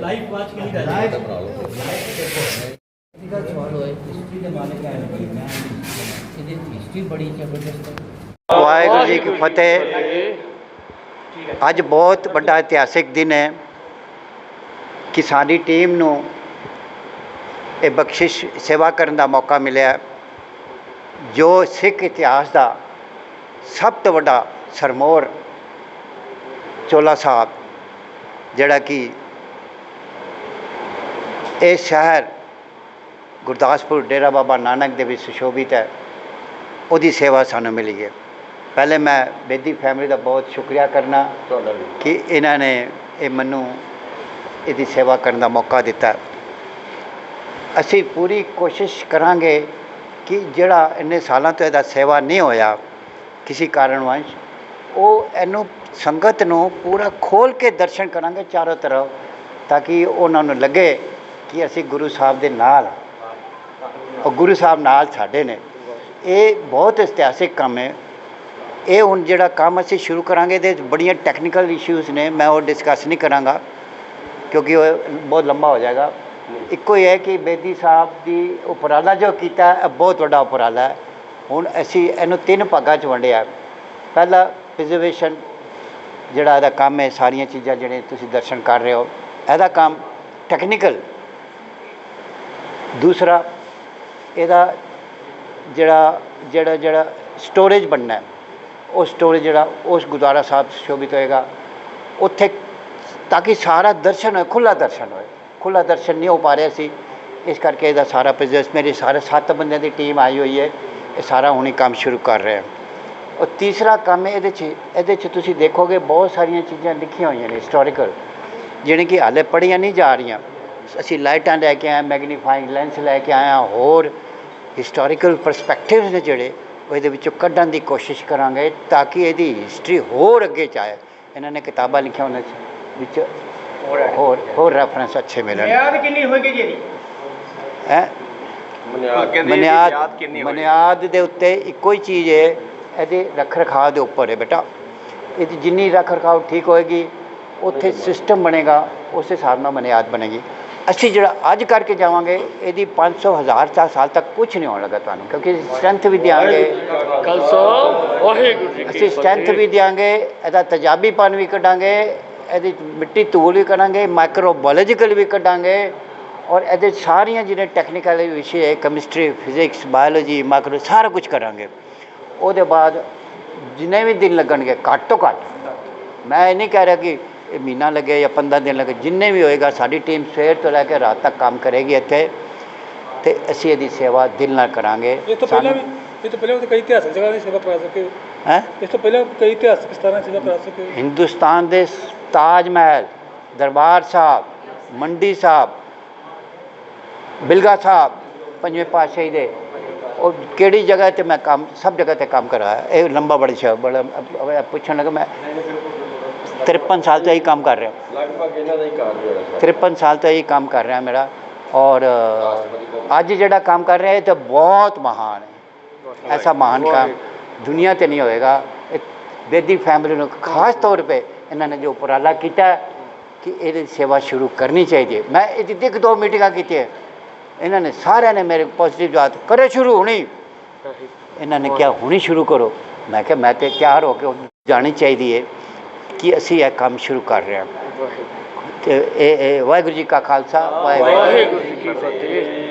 Life watch ਕੇ ਨਹੀਂ ਇਹਦਾ ਸਵਾਲ ਹੋਏ ਹਿਸਟਰੀ ਦੇ ਮਾਲਕ ਹੈ ਮੈਂ ਇਹਦੀ ਹਿਸਟਰੀ ਬੜੀ ਜ਼ਬਰਦਸਤ ਹੈ ਵਾਹਿਗੁਰੂ ਜੀ ਕੀ ਫਤਿਹ। ਅੱਜ ਬਹੁਤ ਵੱਡਾ ਇਤਿਹਾਸਿਕ ਦਿਨ ਹੈ ਕਿ ਸਾਡੀ ਟੀਮ ਨੂੰ ਇਹ ਬਖਸ਼ਿਸ਼, ਸੇਵਾ ਕਰਨ ਦਾ ਮੌਕਾ ਮਿਲਿਆ। ਜੋ ਸਿੱਖ ਇਤਿਹਾਸ ਦਾ ਸਭ ਤੋਂ ਵੱਡਾ ਸਰਮੋਰ ਚੋਲਾ ਸਾਹਿਬ ਜਿਹੜਾ ਕਿ ਇਹ ਸ਼ਹਿਰ ਗੁਰਦਾਸਪੁਰ ਡੇਰਾ ਬਾਬਾ ਨਾਨਕ ਦੇ ਵਿੱਚ ਸੁਸ਼ੋਭਿਤ ਹੈ ਉਹਦੀ ਸੇਵਾ ਸਾਨੂੰ ਮਿਲੀ ਹੈ। ਪਹਿਲੇ ਮੈਂ ਬੇਦੀ ਫੈਮਿਲੀ ਦਾ ਬਹੁਤ ਸ਼ੁਕਰੀਆ ਕਰਨਾ ਕਿ ਇਹਨਾਂ ਨੇ ਇਹ ਮੈਨੂੰ ਇਹਦੀ ਸੇਵਾ ਕਰਨ ਦਾ ਮੌਕਾ ਦਿੱਤਾ। ਅਸੀਂ ਪੂਰੀ ਕੋਸ਼ਿਸ਼ ਕਰਾਂਗੇ ਕਿ ਜਿਹੜਾ ਇੰਨੇ ਸਾਲਾਂ ਤੋਂ ਇਹਦਾ ਸੇਵਾ ਨਹੀਂ ਹੋਇਆ ਕਿਸੇ ਕਾਰਨਵੰਸ਼ ਉਹ ਇਹਨੂੰ ਸੰਗਤ ਨੂੰ ਪੂਰਾ ਖੋਲ ਕੇ ਦਰਸ਼ਨ ਕਰਾਂਗੇ ਚਾਰੋਂ ਤਰਫ, ਤਾਂ ਕਿ ਉਹਨਾਂ ਨੂੰ ਲੱਗੇ ਕਿ ਅਸੀਂ ਗੁਰੂ ਸਾਹਿਬ ਦੇ ਨਾਲ ਉਹ ਗੁਰੂ ਸਾਹਿਬ ਨਾਲ ਸਾਡੇ ਨੇ। ਇਹ ਬਹੁਤ ਇਤਿਹਾਸਿਕ ਕੰਮ ਹੈ। ਇਹ ਹੁਣ ਜਿਹੜਾ ਕੰਮ ਅਸੀਂ ਸ਼ੁਰੂ ਕਰਾਂਗੇ, ਇਹਦੇ 'ਚ ਬੜੀਆਂ ਟੈਕਨੀਕਲ ਇਸ਼ੂਜ਼ ਨੇ, ਮੈਂ ਉਹ ਡਿਸਕਸ ਨਹੀਂ ਕਰਾਂਗਾ, ਕਿਉਂਕਿ ਉਹ ਬਹੁਤ ਲੰਬਾ ਹੋ ਜਾਏਗਾ। ਇੱਕੋ ਹੀ ਹੈ ਕਿ ਬੇਦੀ ਸਾਹਿਬ ਦੀ ਉਪਰਾਲਾ ਜੋ ਕੀਤਾ, ਇਹ ਬਹੁਤ ਵੱਡਾ ਉਪਰਾਲਾ ਹੈ। ਹੁਣ ਅਸੀਂ ਇਹਨੂੰ ਤਿੰਨ ਭਾਗਾਂ 'ਚ ਵੰਡਿਆ। ਪਹਿਲਾ ਪ੍ਰੀਜ਼ਰਵੇਸ਼ਨ ਜਿਹੜਾ ਇਹਦਾ ਕੰਮ ਹੈ, ਸਾਰੀਆਂ ਚੀਜ਼ਾਂ ਜਿਹੜੇ ਤੁਸੀਂ ਦਰਸ਼ਨ ਕਰ ਰਹੇ ਹੋ, ਇਹਦਾ ਕੰਮ ਟੈਕਨੀਕਲ ਦੂਸਰਾ, ਇਹਦਾ ਜਿਹੜਾ ਜਿਹੜਾ ਜਿਹੜਾ ਸਟੋਰੇਜ ਬਣਨਾ ਉਹ ਸਟੋਰੇਜ ਜਿਹੜਾ, ਉਸ ਗੁਰਦੁਆਰਾ ਸਾਹਿਬ 'ਚ ਸ਼ੋਭਿਤ ਹੋਏਗਾ। ਉੱਥੇ ਤਾਂ ਕਿ ਸਾਰਾ ਦਰਸ਼ਨ ਹੋਏ ਖੁੱਲਾ ਦਰਸ਼ਨ ਹੋਏ। ਖੁੱਲਾ ਦਰਸ਼ਨ ਨਹੀਂ ਹੋ ਪਾ ਰਿਹਾ ਸੀ। ਇਸ ਕਰਕੇ ਇਹਦਾ ਸਾਰਾ ਬਿਜ਼ਨਸ ਮੇਰੇ ਸਾਰੇ ਸੱਤ ਬੰਦਿਆਂ ਦੀ ਟੀਮ ਆਈ ਹੋਈ ਹੈ। ਇਹ ਸਾਰਾ ਹੁਣੀ ਕੰਮ ਸ਼ੁਰੂ ਕਰ ਰਹੇ ਹਾਂ ਔਰ ਤੀਸਰਾ ਕੰਮ ਹੈ ਇਹਦੇ 'ਚ ਇਹਦੇ 'ਚ ਤੁਸੀਂ ਦੇਖੋਗੇ ਬਹੁਤ ਸਾਰੀਆਂ ਚੀਜ਼ਾਂ ਲਿਖੀਆਂ ਹੋਈਆਂ ਨੇ ਹਿਸਟੋਰੀਕਲ ਜਿਹੜੇ ਕਿ ਹਾਲੇ ਪੜ੍ਹੀਆਂ ਨਹੀਂ ਜਾ ਰਹੀਆਂ। ਅਸੀਂ ਲਾਈਟਾਂ ਲੈ ਕੇ ਆਏ ਮੈਗਨੀਫਾਈਂਗ ਲੈਂਸ ਲੈ ਕੇ ਆਏ ਹਾਂ ਹੋਰ ਹਿਸਟੋਰੀਕਲ ਪਰਸਪੈਕਟਿਵਸ ਨੇ ਜਿਹੜੇ ਉਹ ਇਹਦੇ ਵਿੱਚੋਂ ਕੱਢਣ ਦੀ ਕੋਸ਼ਿਸ਼ ਕਰਾਂਗੇ ਤਾਂ ਕਿ ਇਹਦੀ ਹਿਸਟਰੀ ਹੋਰ ਅੱਗੇ ਜਾਏ। ਇਹਨਾਂ ਨੇ ਕਿਤਾਬਾਂ ਲਿਖੀਆਂ ਉਹਨਾਂ 'ਚ ਵਿੱਚ ਹੋਰ ਹੋਰ ਰੈਫਰੈਂਸ ਅੱਛੇ ਮਿਲਣ। ਮਿਆਦ ਕਿੰਨੀ ਹੋਏਗੀ ਜੀ ਹੈ? ਬੁਨਿਆਦ ਬੁਨਿਆਦ ਦੇ ਉੱਤੇ ਇੱਕੋ ਹੀ ਚੀਜ਼ ਹੈ ਇਹਦੇ ਰੱਖ ਰਖਾਵ ਦੇ ਉੱਪਰ ਹੈ ਬੇਟਾ। ਇਹਦੀ ਜਿੰਨੀ ਰੱਖ ਰਖਾਵ ਠੀਕ ਹੋਏਗੀ ਉੱਥੇ ਸਿਸਟਮ ਬਣੇਗਾ ਉਸ ਹਿਸਾਬ ਨਾਲ ਬੁਨਿਆਦ ਬਣੇਗੀ। ਅਸੀਂ ਜਿਹੜਾ ਅੱਜ ਕਰਕੇ ਜਾਵਾਂਗੇ ਇਹਦੀ 500 ਹਜ਼ਾਰ ਚਾਰ ਸਾਲ ਤੱਕ ਕੁਝ ਨਹੀਂ ਹੋਣ ਲੱਗਾ ਤੁਹਾਨੂੰ ਕਿਉਂਕਿ ਸਟਰੈਂਥ ਵੀ ਦਿਆਂਗੇ। ਖਾਲਸਾ ਵਾਹਿਗੁਰੂ ਜੀ ਅਸੀਂ ਸਟਰੈਂਥ ਵੀ ਦਿਆਂਗੇ ਇਹਦਾ ਤਜਾਬੀਪਨ ਵੀ ਕੱਢਾਂਗੇ ਇਹਦੀ ਮਿੱਟੀ ਧੂਲ ਵੀ ਕਰਾਂਗੇ ਮਾਈਕਰੋਬਾਇਓਲੋਜੀਕਲ ਵੀ ਕੱਢਾਂਗੇ ਔਰ ਇਹਦੇ ਸਾਰੀਆਂ ਜਿਹੜੇ ਟੈਕਨੀਕਲ ਵਿਸ਼ੇ ਹੈ ਕੈਮਿਸਟਰੀ ਫਿਜ਼ਿਕਸ ਬਾਇਓਲੋਜੀ ਮਾਈਕਰੋ ਸਾਰਾ ਕੁਝ ਕਰਾਂਗੇ। ਉਹਦੇ ਬਾਅਦ ਜਿੰਨੇ ਵੀ ਦਿਨ ਲੱਗਣਗੇ ਘੱਟ ਤੋਂ ਘੱਟ ਮੈਂ ਇਹ ਨਹੀਂ ਕਹਿ ਰਿਹਾ ਕਿ ਇਹ ਮਹੀਨਾ ਲੱਗੇ ਜਾਂ 15 ਦਿਨ ਲੱਗੇ ਜਿੰਨੇ ਵੀ ਹੋਏਗਾ ਸਾਡੀ ਟੀਮ ਸਵੇਰ ਤੋਂ ਲੈ ਕੇ ਰਾਤ ਤੱਕ ਕੰਮ ਕਰੇਗੀ ਇੱਥੇ ਤੇ ਅਸੀਂ ਇਹਦੀ ਸੇਵਾ ਦਿਲ ਨਾਲ ਕਰਾਂਗੇ ਇਸ ਤੋਂ ਪਹਿਲਾਂ ਵੀ ਇਹ ਤੋਂ ਪਹਿਲਾਂ ਵੀ ਕਈ ਇਤਿਹਾਸਕ ਜਗ੍ਹਾ ਦੀ ਸੇਵਾ ਕਰਾ ਸਕੇ ਹੋ। ਹੈ ਇਸ ਤੋਂ ਪਹਿਲਾਂ ਕਈ ਇਤਿਹਾਸਕ ਸਥਾਨਾਂ ਦੀ ਸੇਵਾ ਕਰਾ ਸਕੇ ਹੋ। ਹਿੰਦੁਸਤਾਨ ਦੇ ਤਾਜ ਮਹਿਲ ਦਰਬਾਰ ਸਾਹਿਬ ਮੰਡੀ ਸਾਹਿਬ ਬਿਲਗਾ ਸਾਹਿਬ ਪੰਜਵੇਂ ਪਾਤਸ਼ਾਹੀ ਦੇ ਉਹ ਕਿਹੜੀ ਜਗ੍ਹਾ ਤੇ ਮੈਂ ਕੰਮ ਸਭ ਜਗ੍ਹਾ ਤੇ ਕੰਮ ਕਰਾਇਆ ਇਹ ਲੰਬਾ ਬੜਾ ਸ਼ਬਦ ਬੜਾ ਪੁੱਛਣ ਲੱਗਾ ਮੈਂ 53 ਸਾਲ ਤੋਂ ਇਹੀ ਕੰਮ ਕਰ ਰਿਹਾ। ਲਗਭਗ ਇਹਨਾਂ ਦਾ ਹੀ ਕਾਰਜ ਸਰ 53 ਸਾਲ ਤੋਂ ਇਹੀ ਕੰਮ ਕਰ ਰਿਹਾ ਮੇਰਾ। ਔਰ ਅੱਜ ਜਿਹੜਾ ਕੰਮ ਕਰ ਰਿਹਾ ਇਹ ਤਾਂ ਬਹੁਤ ਮਹਾਨ ਹੈ। ਐਸਾ ਮਹਾਨ ਕੰਮ ਦੁਨੀਆ ਤੇ ਨਹੀਂ ਹੋਏਗਾ। ਬੇਦੀ ਫੈਮਿਲੀ ਨੂੰ ਖਾਸ ਤੌਰ ਤੇ ਇਹਨਾਂ ਨੇ ਜੋ ਉਪਰਾਲਾ ਕੀਤਾ ਕਿ ਇਹਦੀ ਸੇਵਾ ਸ਼ੁਰੂ ਕਰਨੀ ਚਾਹੀਦੀ ਹੈ। ਮੈਂ ਇਹਦੀ ਇੱਕ ਦੋ ਮੀਟਿੰਗਾਂ ਕੀਤੀਆਂ। ਇਹਨਾਂ ਨੇ ਸਾਰਿਆਂ ਨੇ ਮੇਰੇ ਪੋਜ਼ਿਟਿਵ ਯਾਦ ਕਰੋ ਸ਼ੁਰੂ ਹੋਣੀ। ਇਹਨਾਂ ਨੇ ਕਿਹਾ, ਹੁਣੀ ਸ਼ੁਰੂ ਕਰੋ। ਮੈਂ ਕਿਹਾ, ਮੈਂ ਤੇ ਤਿਆਰ ਹੋ ਕੇ ਜਾਣੀ ਚਾਹੀਦੀ ਹੈ ਕਿ ਅਸੀਂ ਇਹ ਕੰਮ ਸ਼ੁਰੂ ਕਰ ਰਹੇ ਹਾਂ। ਤੇ ਇਹ ਇਹ ਵਾਹਿਗੁਰੂ ਜੀ ਕਾ ਖਾਲਸਾ ਵਾਹਿਗੁਰੂ ਵਾਹਿਗੁਰੂ ਜੀ ਕੀ ਫਤਿਹ।